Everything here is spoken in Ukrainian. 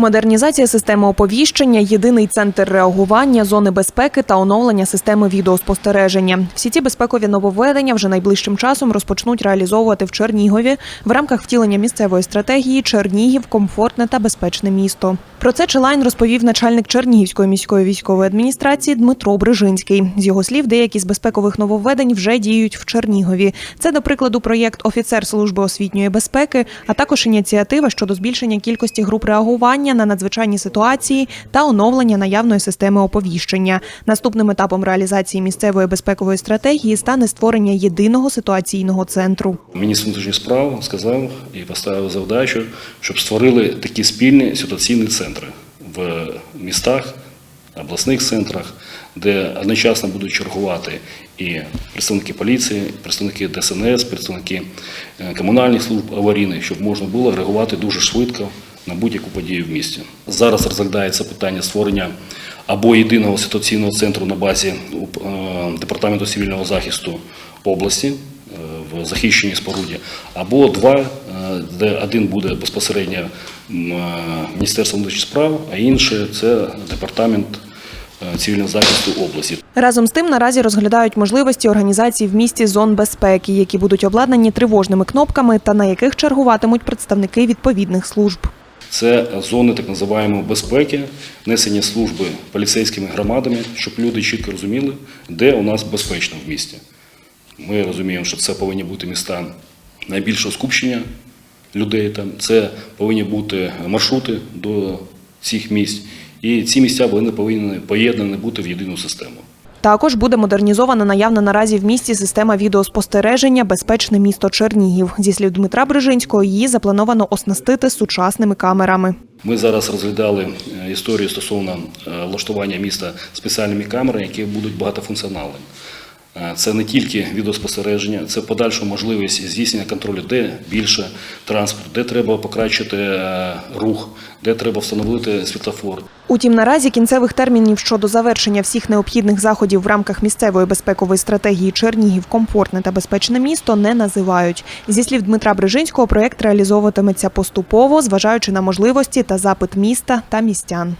Модернізація системи оповіщення, єдиний центр реагування, зони безпеки та оновлення системи відеоспостереження. Всі ці безпекові нововведення вже найближчим часом розпочнуть реалізовувати в Чернігові в рамках втілення місцевої стратегії Чернігів комфортне та безпечне місто. Про це Челайн розповів начальник Чернігівської міської військової адміністрації Дмитро Брижинський. З його слів, деякі з безпекових нововведень вже діють в Чернігові. Це, до прикладу, проєкт Офіцер служби освітньої безпеки, а також ініціатива щодо збільшення кількості груп реагування на надзвичайні ситуації та оновлення наявної системи оповіщення. Наступним етапом реалізації місцевої безпекової стратегії стане створення єдиного ситуаційного центру. Міністр внутрішніх справ сказав і поставив завдачу, щоб створили такі спільні ситуаційні центри в містах, обласних центрах, де одночасно будуть чергувати і представники поліції, представники ДСНС, представники е, комунальних служб аварійних, щоб можна було реагувати дуже швидко на будь-яку подію в місті. Зараз розглядається питання створення або єдиного ситуаційного центру на базі е, департаменту цивільного захисту області е, в захищеній споруді, або два, е, де один буде безпосередньо Міністерство внутрішніх справ, а інший це департамент цивільного захисту області. Разом з тим наразі розглядають можливості організації в місті зон безпеки, які будуть обладнані тривожними кнопками та на яких чергуватимуть представники відповідних служб. Це зони так називаємо безпеки, несення служби поліцейськими громадами, щоб люди чітко розуміли, де у нас безпечно в місті. Ми розуміємо, що це повинні бути міста найбільшого скупчення людей там, це повинні бути маршрути до цих місць. І ці місця вони повинні поєднані бути в єдину систему. Також буде модернізована наявна наразі в місті система відеоспостереження Безпечне місто Чернігів. Зі слів Дмитра Брижинського, її заплановано оснастити сучасними камерами. Ми зараз розглядали е, історію стосовно е, влаштування міста спеціальними камерами, які будуть багатофункціональними. Е, Це не тільки відеоспостереження, це подальша можливість здійснення контролю, де більше транспорт, де треба покращити е, рух, де треба встановити світлофор. Утім, наразі кінцевих термінів щодо завершення всіх необхідних заходів в рамках місцевої безпекової стратегії Чернігів комфортне та безпечне місто не називають. Зі слів Дмитра Брижинського, проєкт реалізовуватиметься поступово, зважаючи на можливості та запит міста та містян.